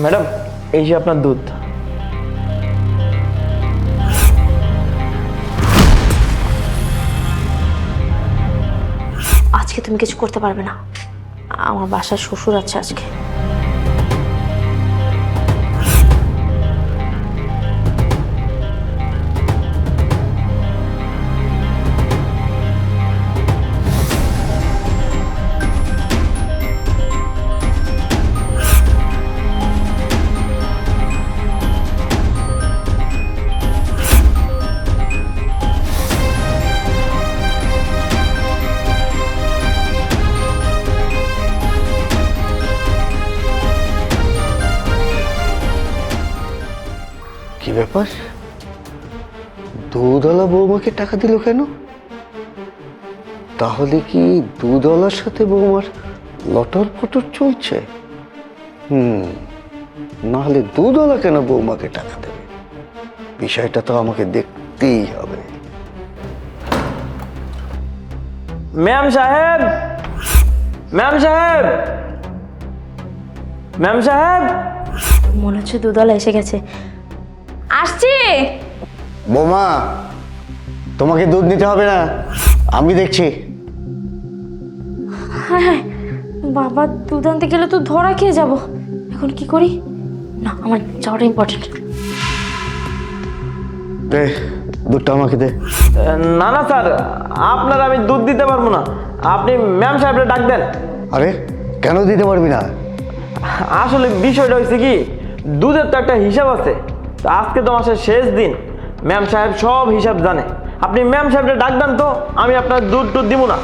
Madam, এই যে আপনার দুধ। আজকে তুমি কিছু করতে পারবে না। আমার বাসায় শ্বশুর আছে আজকে। ব্যাপার? দুধওয়ালা বৌমাকে টাকা দিল কেন? তাহলে কি দুধওয়ালার সাথে বৌমার লটর পটর চলছে? হুম নাহলে দুধওয়ালা কেন বৌমাকে টাকা দেবে? বিষয়টা তো আমাকে দেখতেই হবে। ম্যাম সাহেব! ম্যাম সাহেব! ম্যাম সাহেব! মনে হচ্ছে দুধওয়ালা এসে গেছে। আসছি? বৌমা তোমাকে দুধ নিতে হবে না। আমি দেখছি। হ্যাঁ বাবা দুধ আনতে গেলে তো ধরা খেয়ে যাব। এখন কি করি? না আমার যাওয়াটা ইম্পর্টেন্ট দে দুধটা আমাকে দে। না না স্যার আপনার আমি দুধ দিতে পারব না। আপনি ম্যাম সাহেবরে ডাক দেন। আরে কেন দিতে পারবি না? আসলে বিষয়টা হয়েছে কি দুধের তো একটা হিসাব আছে। তো আজকে তো মাসের শেষ দিন। ম্যাম সাহেব সব হিসাব জানে। আপনি ম্যাম সাহেবটা ডাক দেন তো, আমি আপনার দুধ টুধ দিব না।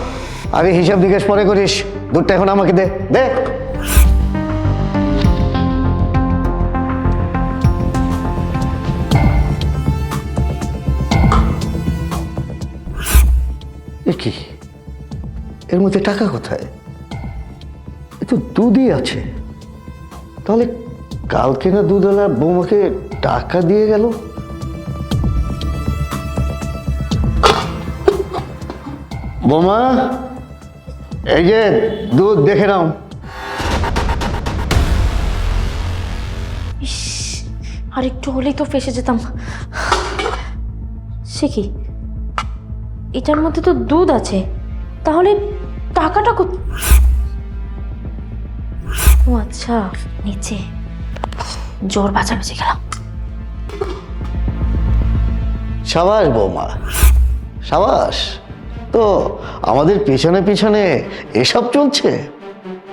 আরে হিসাব জিজ্ঞেস পরে করিস। দুধটা এখন আমাকে দে দে। কি? এর মধ্যে টাকা কোথায়? এ তো দুধই আছে। তাহলে কালকে না দুধওয়ালা বৌমাকে টাকা দিয়ে গেল? বোমা, এই যে দুধ দেখে নাও। আর একটু হলেই তো ফেসে যেতাম। সে কি? এটার মধ্যে তো দুধ আছে। তাহলে টাকাটা কো ও আচ্ছা নিচে। জোর বাঁচাবেছে গেলাম সাবাস বৌমা সাবাস। তো আমাদের পেছনে পেছনে এসব চলছে?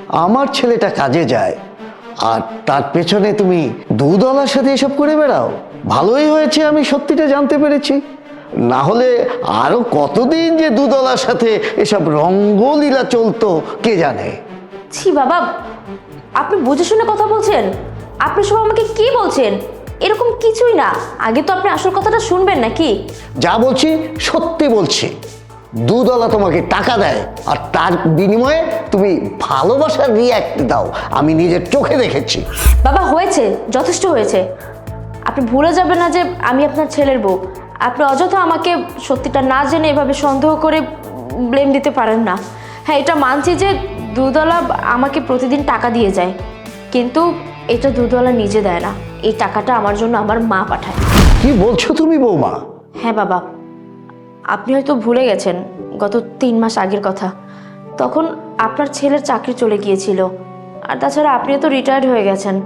আমার ছেলেটা কাজে যায় আর তার পেছনে তুমি দুধওয়ালার সাথে এসব করে বেড়াও। ভালোই হয়েছে আমি সত্যিটা জানতে পেরেছি। না হলে আরও কতদিন যে দুধওয়ালার সাথে এসব রঙ্গলীলা চলতো কে জানে? ছি বাবা আপনি বুঝে শুনে কথা বলছেন? আপনি সব আমাকে কি বলছেন? এরকম কিছুই না। আগে তো আপনি আসল কথাটা শুনবেন নাকি? যা বলছি সত্যি বলছি। দুদলা তোমাকে টাকা দেয় আর তার বিনিময়ে তুমি ভালোবাসার রিয়াক্ট দাও। আমি নিজের চোখে দেখেছি। বাবা হয়েছে। যথেষ্ট হয়েছে। আপনি ভুলে যাবেন না যে আমি আপনার ছেলের বউ। আপনি অযথা আমাকে সত্যিটা না জেনে এভাবে সন্দেহ করে ব্লেম দিতে পারেন না। হ্যাঁ এটা মানছি যে দুদলা আমাকে প্রতিদিন টাকা দিয়ে যায়। কিন্তু এটা দুধওয়ালা নিজে দেয় না। এই টাকাটা আমার জন্য আমার মা পাঠায়। কি বলছো তুমি বৌমা? হ্যাঁ বাবা। আপনি হয়তো ভুলে গেছেন গত তিন মাস আগের কথা। তখন আপনার ছেলের চাকরি চলে গিয়েছিল। আর তাছাড়া আপনি তো রিটায়ার্ড হয়ে গেছেন।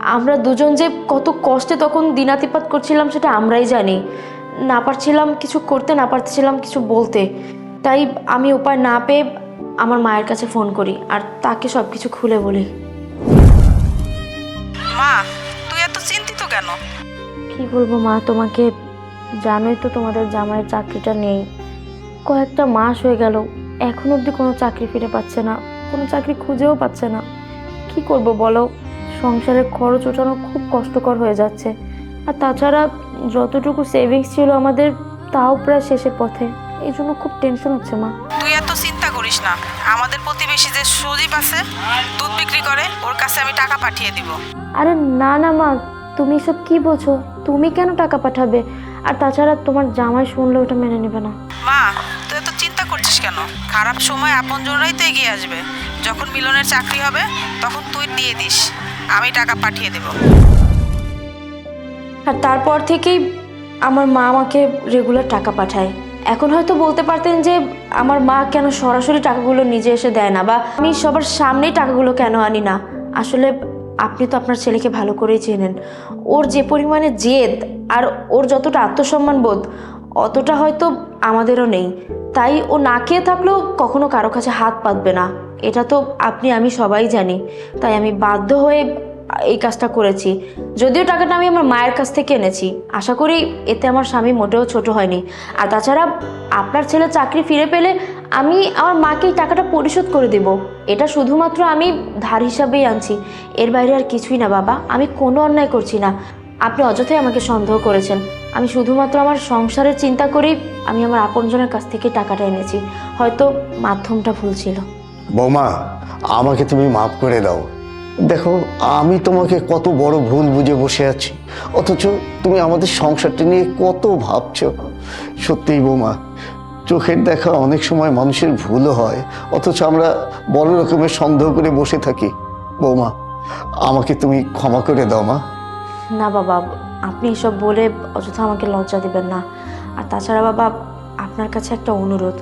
আমরা দুজন যে কত কষ্টে তখন দিনাতিপাত করছিলাম সেটা আমরাই জানি। না পারছিলাম কিছু করতে না পারছিলাম কিছু বলতে। তাই আমি উপায় না পেয়ে আমার মায়ের কাছে ফোন করি। আর তাকে সব কিছু খুলে বলি। মা তুই এত চিন্তিত কেন? কি বলব মা তোমাকে জানোই তো তোমাদের জামাইয়ের চাকরিটা নেই। কয়েকটা মাস হয়ে গেল এখন অবধি কোনো চাকরি ফিরে পাচ্ছে না কোনো চাকরি খুঁজেও পাচ্ছে না। কি করব বলো সংসারের খরচ ওঠানো খুব কষ্টকর হয়ে যাচ্ছে। আর তাছাড়া যতটুকু সেভিংস ছিল আমাদের তাও প্রায় শেষের পথে। এই জন্য খুব টেনশন হচ্ছে মা। তুই এত চিন্তা করিস না। আমাদের প্রতিবেশী যে সজীব আছে দুধ বিক্রি করে ওর কাছে আমি টাকা পাঠিয়ে দিব। আরে না না মা তুমি সব কি বলছো? তুমি কেন টাকা পাঠাবে? আর তাছাড়া তোমার জামাই শুনলে ওটা মেনে নেবে না। মা তুই এত চিন্তা করছিস কেন? খারাপ সময় আপন আপনজনরাই তো এগিয়ে আসবে। যখন মিলনের চাকরি হবে তখন তুই দিয়ে দিস। আমি টাকা পাঠিয়ে দেবো। আর তারপর থেকেই আমার মা আমাকে রেগুলার টাকা পাঠায়। এখন হয়তো বলতে পারতেন যে আমার মা কেন সরাসরি টাকাগুলো নিজে এসে দেয় না, বা আমি সবার সামনেই টাকাগুলো কেন আনি না? আসলে আপনি তো আপনার ছেলেকে ভালো করেই চেনেন। ওর যে পরিমাণে জেদ আর ওর যতটা আত্মসম্মান বোধ, অতটা হয়তো আমাদেরও নেই। তাই ও না খেয়ে থাকলেও কখনো কারও কাছে হাত পাতবে না। এটা তো আপনি, আমি সবাই জানি। তাই আমি বাধ্য হয়ে এই কাজটা করেছি। যদিও টাকাটা আমি আমার মায়ের কাছ থেকে এনেছি। আশা করি এতে আমার স্বামী মোটেও ছোট হয়নি। আর তাছাড়া আপনার ছেলে চাকরি ফিরে পেলে আমি আমার মাকে এই টাকাটা পরিশোধ করে দেব। এটা শুধুমাত্র আমি ধার হিসাবেই আনছি। এর বাইরে আর কিছুই না, বাবা। আমি কোনো অন্যায় করছি না। আপনি অযথাই আমাকে সন্দেহ করেছেন। আমি শুধুমাত্র আমার সংসারের চিন্তা করেই আমি আমার আপনজনের কাছ থেকে টাকাটা এনেছি। হয়তো মাধ্যমটা ভুল ছিল। বৌমা, আমাকে তুমি মাফ করে দাও। দেখো, আমি তোমাকে কত বড় ভুল বুঝে বসে আছি। অথচ তুমি আমাদের সংসারটা নিয়ে কত ভাবছ। সত্যিই বৌমা, চোখের দেখা অনেক সময় মানুষের ভুলও হয়। অথচ আমরা বড় রকমের সন্দেহ করে বসে থাকি। বৌমা, আমাকে তুমি ক্ষমা করে দাও, মা। না বাবা, আপনি এসব বলে অযথা আমাকে লজ্জা দেবেন না। আর তাছাড়া বাবা, আপনার কাছে একটা অনুরোধ।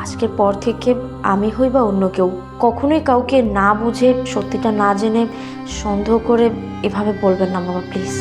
আজকের পর থেকে আমি হই বা অন্য কেউ। কখনোই কাউকে না বুঝে সত্যিটা না জেনে সন্দেহ করে এভাবে বলবেন না, বাবা, প্লিজ।